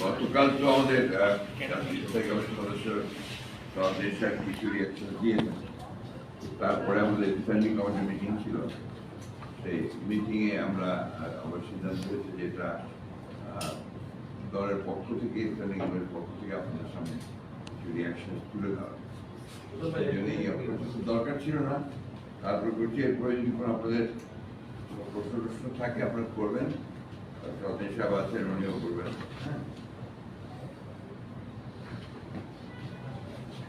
গতকাল তো আমাদের সদস্য আর কিছু রিয়াকশন দিয়েছেন তারপরে আমাদের ডিফেন্ডিং কমিটি মিটিং ছিল সেই মিটিংয়ে আমরা আমার সিদ্ধান্ত হয়েছে যে এটা দলের পক্ষ থেকে ডিফেন্ডিং কমিটির পক্ষ থেকে আপনাদের সামনে কিছু রিয়াকশন তুলে ধরা সেই জন্য এই approach দরকার ছিল না তারপর করছি এরপরে যদি কোনো আপনাদের প্রশ্ন প্রশ্ন থাকে আপনারা করবেন রতন সাহেব আছেন করবেন হ্যাঁ এই শর্ট করে আছে দুই পেজ।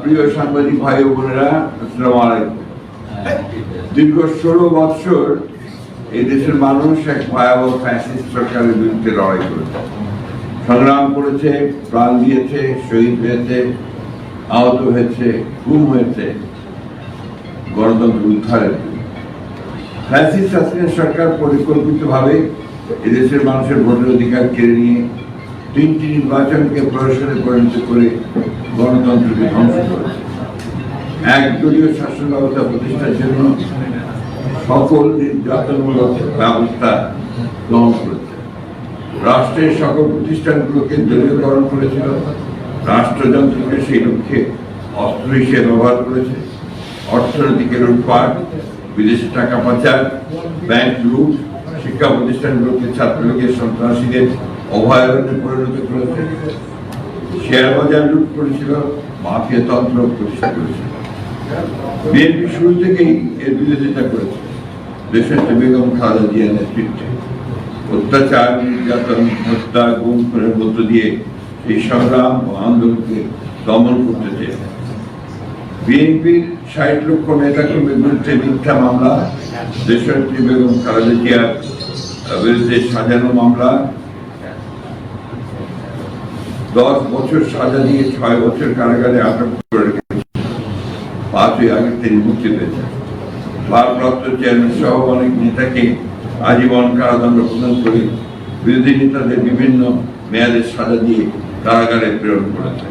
প্রিয় সাংবাদিক ভাই ও বোনেরা, আসসালামু আলাইকুম দীর্ঘ ষোলো বৎসর এই দেশের মানুষ এক ভয়াবহ ফ্যাসিস্ট সরকারের বিরুদ্ধে লড়াই করেছে সংগ্রাম করেছে, প্রাণ দিয়েছে, শহীদ হয়েছে, আহত হয়েছে গুম হয়েছে, গণতন্ত্র উদ্ধারের জন্য। ফ্যাসিস্ট শাসনের সরকার পরিকল্পিতভাবে এদেশের মানুষের ভোটের অধিকার কেড়ে নিয়ে তিনটি নির্বাচনকে প্রহসনে পরিণত করে গণতন্ত্রকে ধ্বংস করেছে। একদলীয় শাসন ব্যবস্থা প্রতিষ্ঠার জন্য সকল নির্যাতনমূলক ব্যবস্থা গ্রহণ করেছে। রাষ্ট্রের সকল প্রতিষ্ঠানগুলোকে দলীয়করণ করেছিল। রাষ্ট্রযন্ত্রকে সেই লক্ষ্যে অস্ত্র হিসেবে ব্যবহার করেছে। অর্থনৈতিক লুটপাট, বিদেশি টাকা পাচার, ব্যাংক লুট, শিক্ষা প্রতিষ্ঠানগুলোকে ছাত্রলীগের সন্ত্রাসীদের অভয়ারণ্যে পরিণত করেছে। শেয়ার বাজার লুট করেছিল, মাফিয়া তন্ত্র প্রতিষ্ঠা করেছিল। বিএনপি শুরু থেকেই এর বিরোধিতা করেছে। দেশের বেগম খালেদা জিয়ার নেতৃত্বে। অত্যাচার, নির্যাতন, হত্যা, গুম, খুনের মধ্য দিয়ে এই সংগ্রাম ও আন্দোলনকে দমন করতে চেয়েছে বিএনপির ষাট লক্ষ নেতাকর্মীর বিরুদ্ধে মিথ্যা মামলা দেশনেত্রী বেগম খালেদা জিয়ার বিরুদ্ধে সাজানো মামলা দশ বছর সাজা দিয়ে ছয় বছর কারাগারে আটক করে রেখেছে। পাঁচই আগে তিনি মুক্তি পেয়েছেন। ভারপ্রাপ্ত চেয়ারম্যান সহ অনেক নেতাকে আজীবন কারাদণ্ড প্রদান করে বিরোধী নেতাদের বিভিন্ন মেয়াদের সাজা দিয়ে কারাগারে প্রেরণ করেছে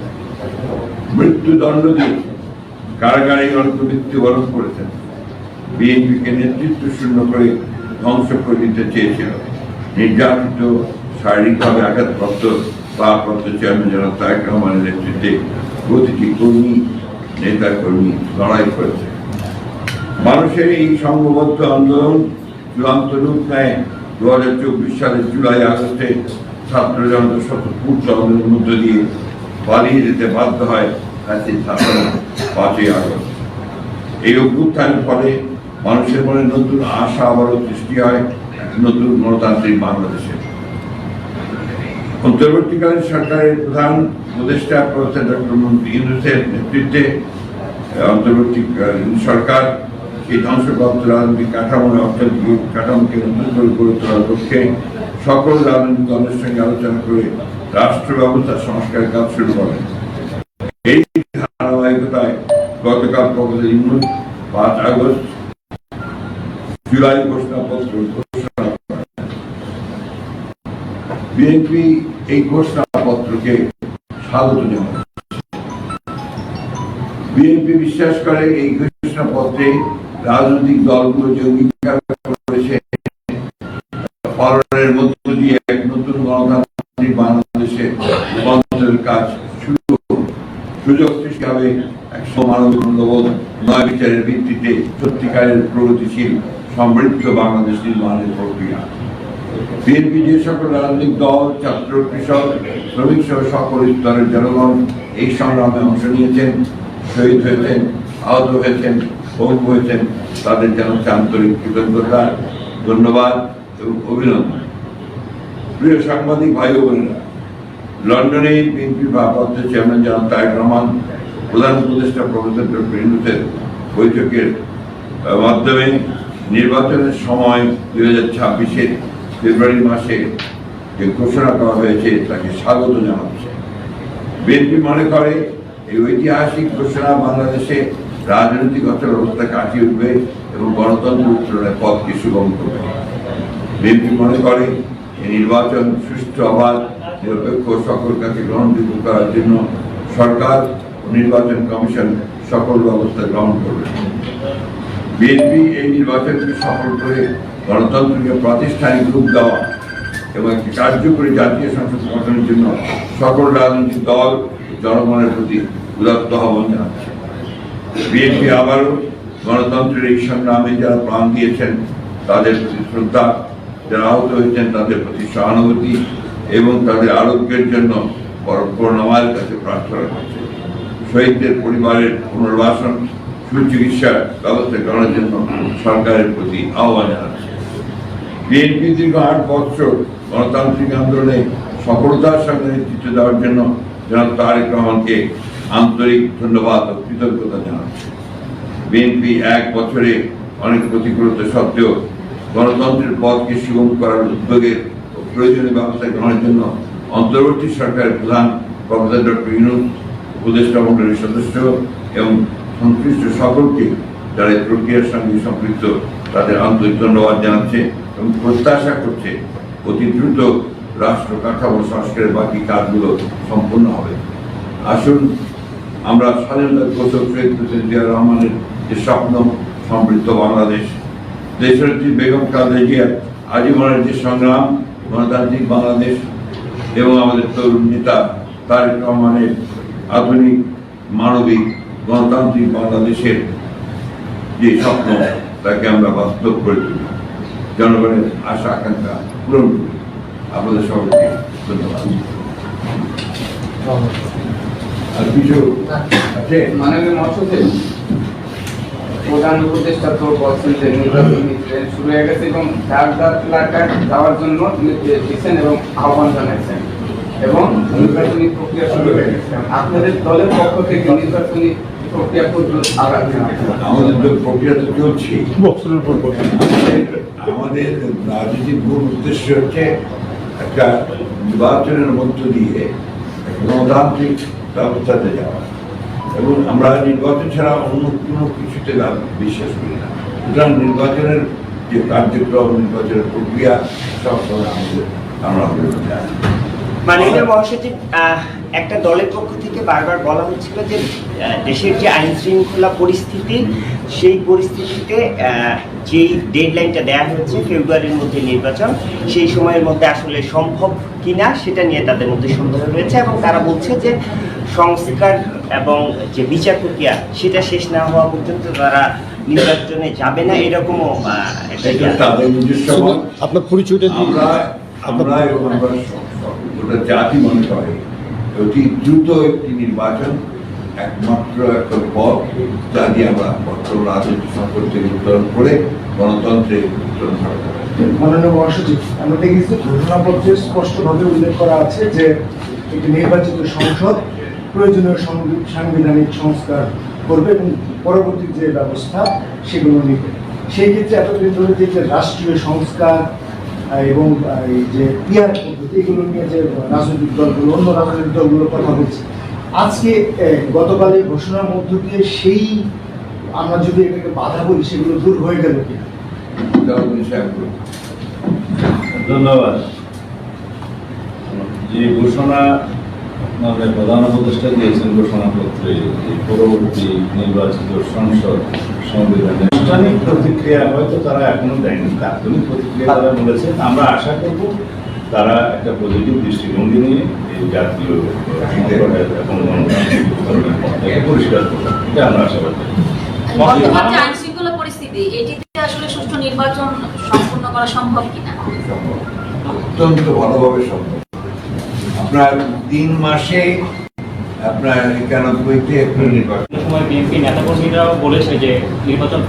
মৃত্যুদণ্ড দিয়ে কারাগারে অল্প মৃত্যুবরণ করেছেন। বিএনপিকে নেতৃত্ব শূন্য করে ধ্বংস করে দিতে চেয়েছিল। নির্যাতিত, শারীরিকভাবে আঘাতপ্রাপ্ত ভারপ্রাপ্ত চেয়ারম্যান জনাব তারেক নেতৃত্বে প্রতিটি কর্মী নেতা কর্মী লড়াই করেছে। মানুষের এই সংঘবদ্ধ আন্দোলন চূড়ান্ত রূপ নেয় দু হাজার চব্বিশ সালের জুলাই আগস্টে ছাত্র জনতা স্বতঃস্ফূর্ত আন্দোলনের মধ্য দিয়ে পালিয়ে যেতে বাধ্য হয় ফ্যাসিস্ট শাসন পাঁচই আগস্ট। এই অভ্যুত্থানের ফলে মানুষের মনে নতুন আশা আবারও সৃষ্টি হয়, নতুন গণতান্ত্রিক বাংলাদেশে। অন্তর্বর্তীকালীন সরকারের প্রধান উপদেষ্টা প্রফেসর ডক্টর মোহাম্মদ ইউনুসের নেতৃত্বে অন্তর্বর্তীকালীন সরকার এই ধ্বংসপ্রাপ্ত রাজনৈতিক কাঠামো অর্থনৈতিক কাঠামোকে নতুন করে তোলার লক্ষ্যে সকল রাজনৈতিক দলের সঙ্গে আলোচনা করে রাষ্ট্র ব্যবস্থা সংস্কার কাজ শুরু করেন। এই ধারাবাহিকতায় গতকাল প্রফেসর ইউনুস পাঁচ আগস্ট জুলাই ঘোষণাপত্র ঘোষণা বিএনপি এই ঘোষণাপত্রকে স্বাগত জানায় বিএনপি বিশ্বাস করে এই ঘোষণাপত্রে রাজনৈতিক দলগুলো যে অঙ্গীকার করেছে, পালনের মধ্য দিয়ে এক নতুন গণতান্ত্রিক বাংলাদেশে রূপান্তরের কাজ শুরু। সুযোগ সৃষ্টি হবে এক সমানব মূল্যবোধ নয় বিচারের ভিত্তিতে সত্যিকারের প্রগতিশীল, সমৃদ্ধ বাংলাদেশ নির্মাণের প্রক্রিয়া বিএনপি যে সকল রাজনৈতিক দল, ছাত্র, কৃষক, শ্রমিক সহ সকল স্তরের জনগণ এই সংগ্রামে অংশ নিয়েছেন, শহীদ হয়েছেন, আহত হয়েছেন ভঙ্গ হয়েছেন। তাদের জানাচ্ছে আন্তরিক কৃতজ্ঞতা, ধন্যবাদ এবং অভিনন্দন। প্রিয় সাংবাদিক ভাই বোনেরা, লন্ডনে বিএনপির ভারপ্রাপ্ত চেয়ারম্যান জনাব তারেক রহমান, প্রধান উপদেষ্টা প্রফেসর ডক্টর ইউনুসের বৈঠকের মাধ্যমে নির্বাচনের সময় দুই হাজার ছাব্বিশের ফেব্রুয়ারি মাসে যে ঘোষণা করা হয়েছে, তাকে স্বাগত জানাচ্ছে। বিএনপি মনে করে এই ঐতিহাসিক ঘোষণা বাংলাদেশে রাজনৈতিক অচল অবস্থা কাটিয়ে উঠবে এবং গণতন্ত্র উত্তরণের পথকে সুগম করবে। বিএনপি মনে করে এই নির্বাচন সুষ্ঠু অবাধ নিরপেক্ষ সকল কাছে গ্রহণযোগ্য করার জন্য সরকার ও নির্বাচন কমিশন সকল ব্যবস্থা গ্রহণ করবে। বিএনপি এই নির্বাচনকে সফল করে গণতন্ত্রকে প্রাতিষ্ঠানিক রূপ দেওয়া এবং একটি কার্যকরী জাতীয় সংসদ গঠনের জন্য সকল রাজনৈতিক দল জনগণের প্রতি উদাত্ত আহ্বান জানাচ্ছে। বিএনপি আবারও গণতন্ত্রের এই সংগ্রামে যারা প্রাণ দিয়েছেন, তাদের প্রতি শ্রদ্ধা, যারা আহত হয়েছেন, তাদের প্রতি সহানুভূতি এবং তাদের আরোগ্যের জন্য করুণাময়ের কাছে প্রার্থনা করছে। শহীদদের পরিবারের পুনর্বাসন, সুচিকিৎসার ব্যবস্থা করার জন্য সরকারের প্রতি আহ্বান জানাচ্ছে। বিএনপি দীর্ঘ আট বছর গণতান্ত্রিক আন্দোলনে সফলতার সঙ্গে নেতৃত্ব দেওয়ার জন্য জনাব তারেক রহমানকে আন্তরিক ধন্যবাদ ও কৃতজ্ঞতা জানাচ্ছে। বিএনপি এক বছরে অনেক প্রতিকূলতা সত্ত্বেও গণতন্ত্রের পথকে সুগম করার উদ্যোগের ও প্রয়োজনীয় ব্যবস্থা গ্রহণের জন্য অন্তর্বর্তী সরকারের প্রধান প্রফেসর ডক্টর ইউনুস, উপদেষ্টা মন্ডলীর সদস্য এবং সংশ্লিষ্ট সকলকে যারা এই প্রক্রিয়ার সঙ্গে সম্পৃক্ত তাদের আন্তরিক ধন্যবাদ জানাচ্ছে। এবং প্রত্যাশা করছে অতি দ্রুত রাষ্ট্র কাঠামো সংস্কারের বাকি কাজগুলো সম্পূর্ণ হবে। আসুন, আমরা স্বাধীনতার ঘোষক শহীদ প্রেসিডেন্ট জিয়া রহমানের যে স্বপ্ন, সমৃদ্ধ বাংলাদেশ দেশনেত্রী বেগম খালেদা জিয়ার আজীবনের যে সংগ্রাম, গণতান্ত্রিক বাংলাদেশ এবং আমাদের তরুণ নেতা তারেক রহমানের আধুনিক মানবিক গণতান্ত্রিক বাংলাদেশের যে স্বপ্ন, তাকে আমরা বাস্তব করে তুলি জনগণের আশা, আকাঙ্ক্ষা পূরণ করি আপনাদের সবাইকে ধন্যবাদ। আর কিছু আছে? মাননীয় প্রধান উপদেষ্টা তো বলছেন যে নির্বাচনী শুরু হয়ে গেছে এবং এলাকায় যাওয়ার জন্য দিচ্ছেন এবং আহ্বান জানাচ্ছেন এবং নির্বাচনী প্রক্রিয়া শুরু হয়ে গেছে। আপনাদের দলের পক্ষ থেকে নির্বাচনী প্রক্রিয়া আমাদের তো প্রক্রিয়া তো চলছে। আমাদের- আমাদের রাজনীতির মূল উদ্দেশ্য হচ্ছে একটা নির্বাচনের মধ্য দিয়ে গণতান্ত্রিক ব্যবস্থাতে যাওয়া। এবং আমরা নির্বাচন ছাড়া অন্য কোনো কিছুতে বিশ্বাস করি না। সুতরাং নির্বাচনের যে কার্যক্রম নির্বাচনের প্রক্রিয়া সব সময় আমাদের আমরা মাননীয় মহাসচিব আহ, একটা দলের পক্ষ থেকে বারবার বলা হচ্ছিল যে দেশের যে আইন শৃঙ্খলা পরিস্থিতি সেই পরিস্থিতিতে যেই ডেডলাইনটা দেওয়া হয়েছে ফেব্রুয়ারির মধ্যে নির্বাচন সেই সময়ের মধ্যে আসলে সম্ভব কিনা সেটা নিয়ে তাদের মধ্যে সন্দেহ রয়েছে এবং তারা বলছে যে সংস্কার এবং যে বিচার প্রক্রিয়া সেটা শেষ না হওয়া পর্যন্ত তারা নির্বাচনে যাবে না এরকমও। আপনার পরিচয়টা আমরা আমরা গোটা জাতি মনে করে। অতি দ্রুত একটি নির্বাচন, একমাত্র একটা পথ যা দিয়ে আমরা বর্তমান রাজনৈতিক সংকট থেকে উত্তরণ করে গণতন্ত্রে উত্তরণ পারি। মাননীয় মহাসচিব, আমরা দেখেছি ঘোষণাপত্রে স্পষ্টভাবে উল্লেখ করা আছে যে একটি নির্বাচিত সংসদ প্রয়োজনীয় সংবি- সাংবিধানিক সংস্কার করবে এবং পরবর্তী যে ব্যবস্থা সেগুলো নিবে সেই ক্ষেত্রে এতদিন ধরে যে রাষ্ট্রীয় সংস্কার এবং এই যে পিয়ার পদ্ধতি, এগুলো নিয়ে যে রাজনৈতিক দলগুলো, অন্য রাজনৈতিক দলগুলোর কথা বলছে আজকে গতকাল এই ঘোষণার মধ্য দিয়ে সেই, আমরা যদি এটাকে বাধা বলি, সেগুলো দূর হয়ে গেল বলি। ধন্যবাদ যে ঘোষণা আমাদের প্রধান উপদেষ্টা দিয়েছেন ঘোষণাপত্রে পরবর্তী নির্বাচিত সংসদ সংবিধানে আনুষ্ঠানিক প্রতিক্রিয়া হয়তো তারা এখনও দেয়নি তাৎক্ষণিক প্রতিক্রিয়া তারা বলেছেন। আমরা আশা করব তারা একটা পজিটিভ দৃষ্টিভঙ্গি নিয়ে এই জাতীয় এবং গণতান্ত্রিক পরিষ্কার করবে। এটা আমরা আশা করি বর্তমান যে আইন শৃঙ্খলা পরিস্থিতি এটিতে আসলে সুষ্ঠু নির্বাচন সম্পূর্ণ করা সম্ভব কিনা? অত্যন্ত ভালোভাবে সম্ভব। আপনার তিন মাসে আপনার একানব্বইতে একটা নির্বাচন। সময় বিএনপি নেতাকর্মীরাও বলেছে যে নির্বাচন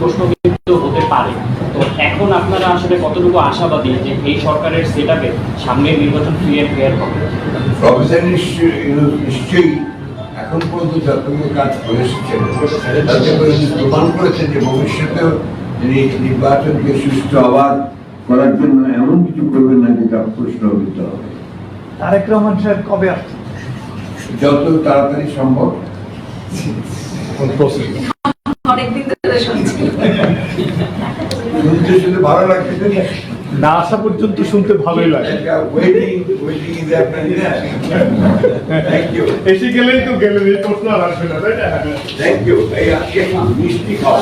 হতে পারে। তো এখন আপনারা আসলে কতটুকু আশাবাদী যে এই সরকারের সেট আপে নির্বাচন ফ্রি অ্যান্ড ফেয়ার হবে? প্রফেসর নিশ্চয়ই এখন পর্যন্ত যতগুলো কাজ করে এসেছেন তাতে প্রমাণ করেছেন যে ভবিষ্যতেও তিনি নির্বাচনকে সুষ্ঠু আবাদ করার জন্য এমন কিছু করবেন না যেটা প্রশ্ন হবে। তারেক রহমান সাহেব কবে আসছেন? যত তাড়াতাড়ি সম্ভব। অনেকদিন ধরে শুনছি। শুনতে শুনতে ভালো লাগছে না আসা পর্যন্ত শুনতে ভালোই লাগে। Waiting waiting is thank you এসে গেলেই তো গেলেন এই প্রশ্ন আর আসবে না তাই না থ্যাংক ইউ এই আজকে মিষ্টি খাওয়া।